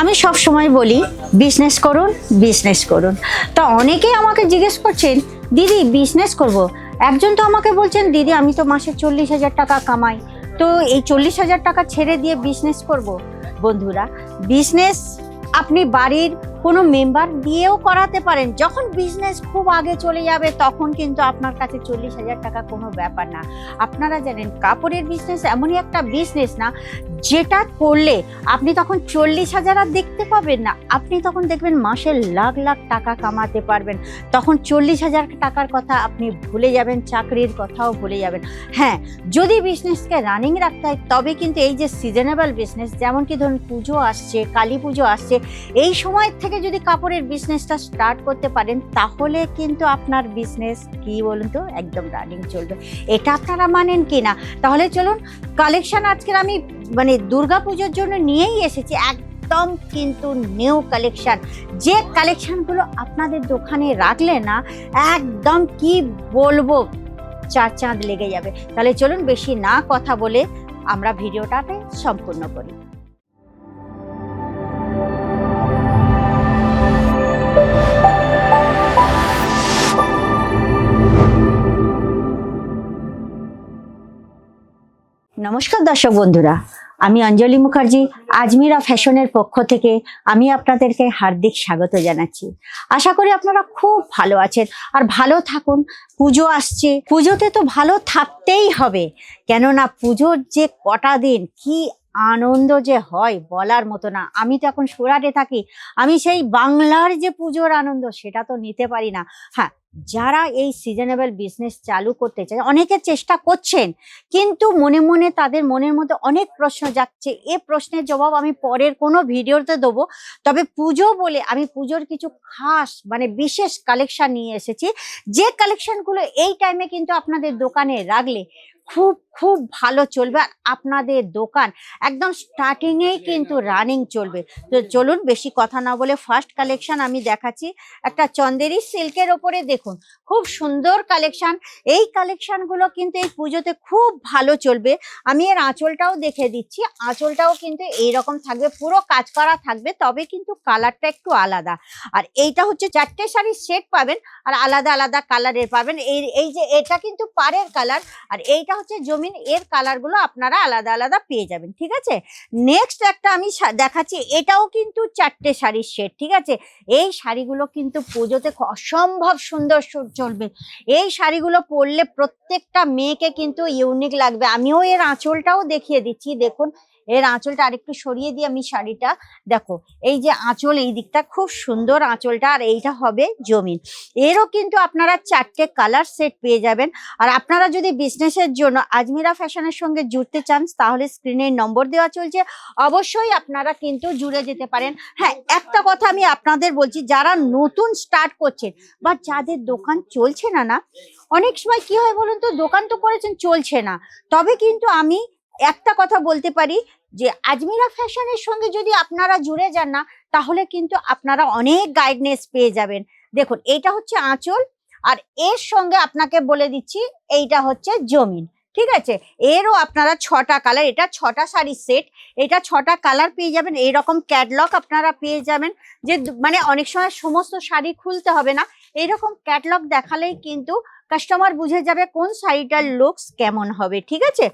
আমি সব সময় বলি বিজনেস করুন বিজনেস করুন তা অনেকেই আমাকে জিজ্ঞেস করছেন, দিদি বিজনেস করব। একজন তো আমাকে বলছেন, দিদি, আমি তো মাসে চল্লিশ হাজার টাকা কামাই তো এই চল্লিশ হাজার টাকা ছেড়ে দিয়ে বিজনেস করব। বন্ধুরা বিজনেস আপনি বাড়ির কোনো মেম্বার দিয়েও করাতে পারেন। যখন বিজনেস খুব আগে চলে যাবে, তখন কিন্তু আপনার কাছে চল্লিশ হাজার টাকা কোনো ব্যাপার না। আপনারা জানেন, কাপড়ের বিজনেস এমনই একটা বিজনেস না, যেটা করলে আপনি তখন চল্লিশ হাজার আর দেখতে পাবেন না। আপনি তখন দেখবেন মাসে লাখ লাখ টাকা কামাতে পারবেন। তখন চল্লিশ হাজার টাকার কথা আপনি ভুলে যাবেন, চাকরির কথাও ভুলে যাবেন। হ্যাঁ যদি বিজনেসকে রানিং রাখতে হয়, তবে কিন্তু এই যে সিজনেবল বিজনেস যেমন কি ধরুন পুজো আসছে, কালী পুজো আসছে, এই সময় থেকে যদি কাপড়ের বিজনেসটা স্টার্ট করতে পারেন, তাহলে কিন্তু আপনার বিজনেস কি বলুন তো, একদম রানিং চলবে। এটা আপনারা মানেন কি না তাহলে চলুন কালেকশন আজকের আমি মানে দুর্গা পুজোর জন্য নিয়েই এসেছি, একদম কিন্তু নিউ কালেকশন যে কালেকশনগুলো আপনাদের দোকানে রাখলে না, একদম কি বলব, চার চাঁদ লেগে যাবে। তাহলে চলুন বেশি না কথা বলে আমরা ভিডিওটাতে সম্পূর্ণ করি। নমস্কার দর্শক বন্ধুরা, আমি অঞ্জলি মুখার্জি, আজমিরা ফ্যাশনের পক্ষ থেকে আমি আপনাদেরকে হার্দিক স্বাগত জানাচ্ছি। আশা করি আপনারা খুব ভালো আছেন আর ভালো থাকুন, পুজো আসছে। পুজোতে তো ভালো থাকতেই হবে, কেননা পুজোর যে কটা দিন, কি আনন্দ যে হয় বলার মতো না। আমি তো এখন সুরাটে থাকি, আমি সেই বাংলার যে পুজোর আনন্দ, সেটা তো নিতে পারি না। হ্যাঁ যারা এই সিজনেবল বিজনেস চালু করতে চায়, অনেকে চেষ্টা করছেন, কিন্তু মনে মনে তাদের মনের মধ্যে অনেক প্রশ্ন যাচ্ছে এ প্রশ্নের জবাব আমি পরের কোনো ভিডিওতে দেবো। তবে পুজো বলে আমি পুজোর কিছু খাস মানে বিশেষ কালেকশন নিয়ে এসেছি। যে কালেকশনগুলো এই টাইমে কিন্তু আপনাদের দোকানে রাখলে খুব খুব ভালো চলবে। আর আপনাদের দোকান একদম স্টার্টিংয়েই কিন্তু রানিং চলবে। তো চলুন বেশি কথা না বলে ফার্স্ট কালেকশন আমি দেখাচ্ছি। একটা চন্দেরি সিল্কের ওপরে দেখুন, খুব সুন্দর কালেকশন এই কালেকশনগুলো কিন্তু এই পুজোতে খুব ভালো চলবে। আমি এর আঁচলটাও দেখে দিচ্ছি। আঁচলটাও কিন্তু এইরকম থাকবে, পুরো কাজ করা থাকবে, তবে কিন্তু কালারটা একটু আলাদা। আর এইটা হচ্ছে চারটে শাড়ির সেট পাবেন, আর আলাদা আলাদা কালারের পাবেন। এই এই যে এটা কিন্তু পাড়ের কালার আর এইটা হচ্ছে জমিন, এর কালারগুলো আপনারা আলাদা আলাদা পেয়ে যাবেন, ঠিক আছে? নেক্সট একটা আমি দেখাচ্ছি, এটাও কিন্তু চারটে শাড়ির শেড ঠিক আছে? এই শাড়িগুলো কিন্তু পুজোতে অসম্ভব সুন্দর চলবে। এই শাড়িগুলো পরলে প্রত্যেকটা মেয়েকে কিন্তু ইউনিক লাগবে। আমিও এর আঁচলটাও দেখিয়ে দিচ্ছি, দেখুন এর আঁচলটা আরেকটু সরিয়ে দিয়ে আমি শাড়িটা, দেখো, এই যে আঁচল এই দিকটা খুব সুন্দর আঁচলটা, আর এইটা হবে জমিন। এরও কিন্তু আপনারা চারটে কালার সেট পেয়ে যাবেন। আর আপনারা যদি বিজনেসের জন্য আজমিরা ফ্যাশনের সঙ্গে জুড়তে চান, তাহলে স্ক্রিনের নম্বর দেওয়া চলছে। অবশ্যই আপনারা কিন্তু জুড়ে যেতে পারেন। হ্যাঁ একটা কথা আমি আপনাদের বলছি, যারা নতুন স্টার্ট করছেন বা যাদের দোকান চলছে না না, অনেক সময় কি হয় বলুন তো, দোকান তো করেছেন, চলছে না। তবে কিন্তু আমি একটা কথা বলতে পারি যে আজমিরা ফ্যাশনের সঙ্গে যদি আপনারা জুড়ে যান না, তাহলে কিন্তু আপনারা অনেক গাইডনেস পেয়ে যাবেন। দেখুন, এইটা হচ্ছে আঁচল, আর এর সঙ্গে আপনাকে বলে দিচ্ছি, এইটা হচ্ছে জমিন, ঠিক আছে? এরও আপনারা ছটা কালার এটা ছটা শাড়ির সেট এটা ছটা কালার পেয়ে যাবেন, এইরকম ক্যাটলগ আপনারা পেয়ে যাবেন, যে মানে অনেক সময় সমস্ত শাড়ি খুলতে হবে না এইরকম ক্যাটলগ দেখালেই কিন্তু কাস্টমার বুঝে যাবে কোন শাড়িটার লুকস কেমন হবে, ঠিক আছে?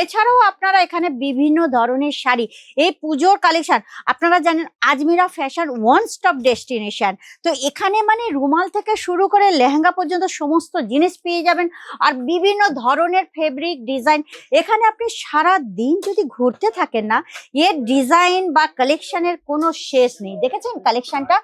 এছাড়াও আপনারা এখানে বিভিন্ন ধরনের শাড়ি, এই পুজোর কালেকশন আপনারা জানেন Ajmira fashion one stop destination তো এখানে মানে রুমাল থেকে শুরু করে লেহেঙ্গা পর্যন্ত সমস্ত জিনিস পেয়ে যাবেন, আর বিভিন্ন ধরনের ফেব্রিক ডিজাইন এখানে আপনি সারা দিন যদি ঘুরতে থাকেন না, এর ডিজাইন বা কালেকশনের কোনো শেষ নেই, দেখেছেন কালেকশনটা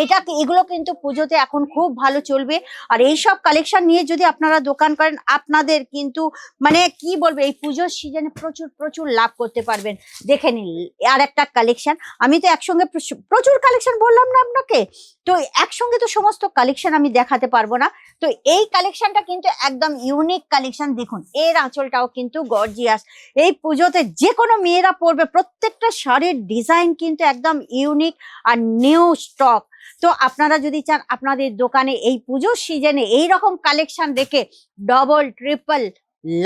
এইটা এগুলো কিন্তু পুজোতে এখন খুব ভালো চলবে। আর এই সব কালেকশন নিয়ে যদি আপনারা দোকান করেন, আপনাদের কিন্তু মানে কি বলবে, এই পুজোর সিজনে প্রচুর প্রচুর লাভ করতে পারবেন। দেখে নিন আর একটা কালেকশন আমি তো একসঙ্গে প্রচুর- কালেকশন বললাম না আপনাকে? তো একসঙ্গে তো সমস্ত কালেকশন আমি দেখাতে পারব না। তো এই কালেকশনটা কিন্তু একদম ইউনিক কালেকশন দেখুন, এর আঁচলটাও কিন্তু গর্জিয়াস এই পুজোতে যে কোনো মেয়েরা পরবে, প্রত্যেকটা শাড়ির ডিজাইন কিন্তু একদম ইউনিক আর নিউ স্টক তো আপনারা যদি চান আপনাদের দোকানে এই পুজোর সিজনে এই রকম কালেকশন দেখে ডবল ট্রিপল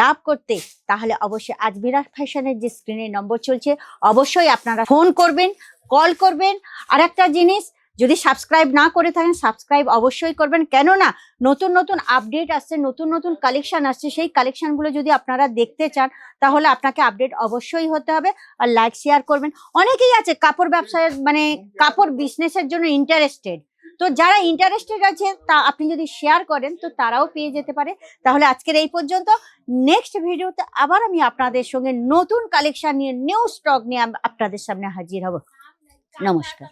লাভ করতে, তাহলে অবশ্যই আজ আজমিরা ফ্যাশনের যে স্ক্রিনে নম্বর চলছে, অবশ্যই আপনারা ফোন করবেন কল করবেন। আর একটা জিনিস যদি সাবস্ক্রাইব না করে থাকেন সাবস্ক্রাইব অবশ্যই করবেন। কেননা নতুন নতুন আপডেট আসছে নতুন নতুন কালেকশন আসছে সেই কালেকশনগুলো যদি আপনারা দেখতে চান তাহলে আপনাকে আপডেট অবশ্যই হতে হবে আর লাইক শেয়ার করবেন। অনেকেই আছে কাপড় ব্যবসায়ের মানে কাপড় বিজনেসের জন্য ইন্টারেস্টেড তো যারা ইন্টারেস্টেড আছে তা আপনি যদি শেয়ার করেন তো তারাও পেয়ে যেতে পারে। তাহলে আজকের এই পর্যন্ত। নেক্সট ভিডিওতে আবার আমি আপনাদের সঙ্গে নতুন কালেকশন নিয়ে নিউ স্টক নিয়ে আপনাদের সামনে হাজির হব। নমস্কার।